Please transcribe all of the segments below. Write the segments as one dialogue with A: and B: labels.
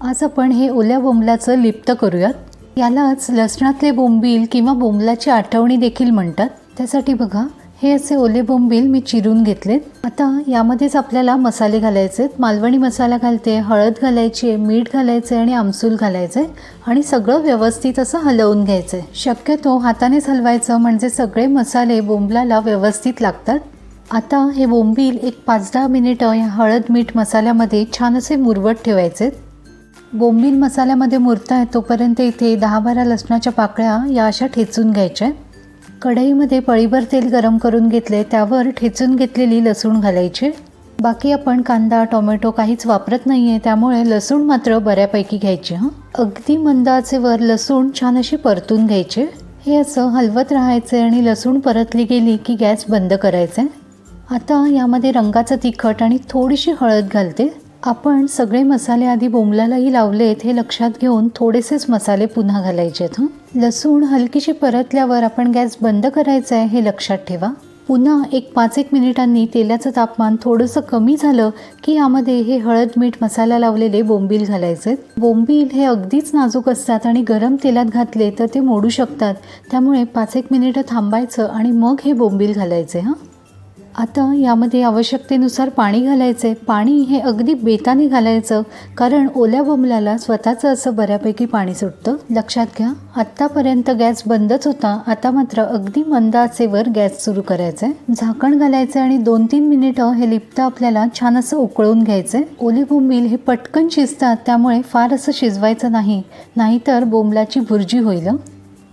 A: आज आपण हे ओल्या बोंबलाचं लिप्त करूयात. यालाच लसणातले बोंबील किंवा बोंबलाची आठवणी देखील म्हणतात. त्यासाठी बघा हे असे ओले बोंबील मी चिरून घेतलेत. आता यामध्येच आपल्याला मसाले घालायचे आहेत. मालवणी मसाला घालते हळद घालायची आहे मीठ घालायचं आहे आणि आमसूल घालायचं आहे आणि सगळं व्यवस्थित असं हलवून घ्यायचं आहे शक्यतो हातानेच हलवायचं म्हणजे सगळे मसाले बोंबलाला व्यवस्थित लागतात. आता हे बोंबील एक पाच दहा मिनिटं या हळद मीठ मसाल्यामध्ये छान असे मुरवट ठेवायचे बोंबील मसाल्यामध्ये मुरता तोपर्यंत इथे दहा बारा लसणाच्या पाकळ्या या अशा ठेचून घ्यायच्या कढईमध्ये पळीभर तेल गरम करून घेतले त्यावर ठेचून घेतलेली लसूण घालायची. बाकी आपण कांदा टोमॅटो काहीच वापरत नाही आहे त्यामुळे लसूण मात्र बऱ्यापैकी घ्यायची हां. अगदी मंदाचेवर लसूण छान अशी परतून घ्यायचे. हे असं हलवत राहायचे आणि लसूण परतली गेली की गॅस बंद करायचे आता यामध्ये रंगाचं तिखट आणि थोडीशी हळद घालते. आपण सगळे मसाले आधी बोंबलालाही लावलेत हे लक्षात घेऊन थोडेसेच मसाले पुन्हा घालायचे आहेत हं? लसूण हलकीशी परतल्यावर आपण गॅस बंद करायचा आहे हे लक्षात ठेवा. पुन्हा एक पाच एक मिनिटांनी तेलाचं तापमान थोडंसं कमी झालं की यामध्ये हे हळद मीठ मसाला लावलेले बोंबील घालायचे बोंबील हे अगदीच नाजूक असतात आणि गरम तेलात घातले तर ते मोडू शकतात. त्यामुळे पाच एक मिनिटं थांबायचं आणि मग हे बोंबील घालायचे हां? आता यामध्ये आवश्यकतेनुसार पाणी घालायचे पाणी हे अगदी बेताने घालायचं कारण ओल्या बोंबलाला स्वतःचं असं बऱ्यापैकी पाणी सुटतं. लक्षात घ्या आत्तापर्यंत गॅस बंदच होता. आता मात्र अगदी मंद आचेवर गॅस सुरू करायचा आहे झाकण घालायचं आणि दोन तीन मिनिटं हे लिप्त आपल्याला छान असं उकळून घ्यायचं आहे ओले बोंबील हे पटकन शिजतात त्यामुळे फार असं शिजवायचं नाही. नाहीतर बोंबलाची भुर्जी होईल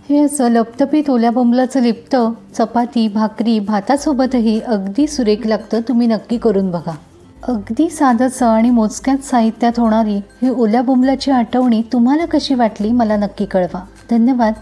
A: हे असं लपतपीत ओल्या बोंबलाचं लिप्त चपाती भाकरी भातासोबतही अगदी सुरेख लागतं तुम्ही नक्की करून बघा. अगदी साधंसं आणि मोजक्याच साहित्यात होणारी ही ओल्या बोंबलाची आठवणी तुम्हाला कशी वाटली मला नक्की कळवा. धन्यवाद.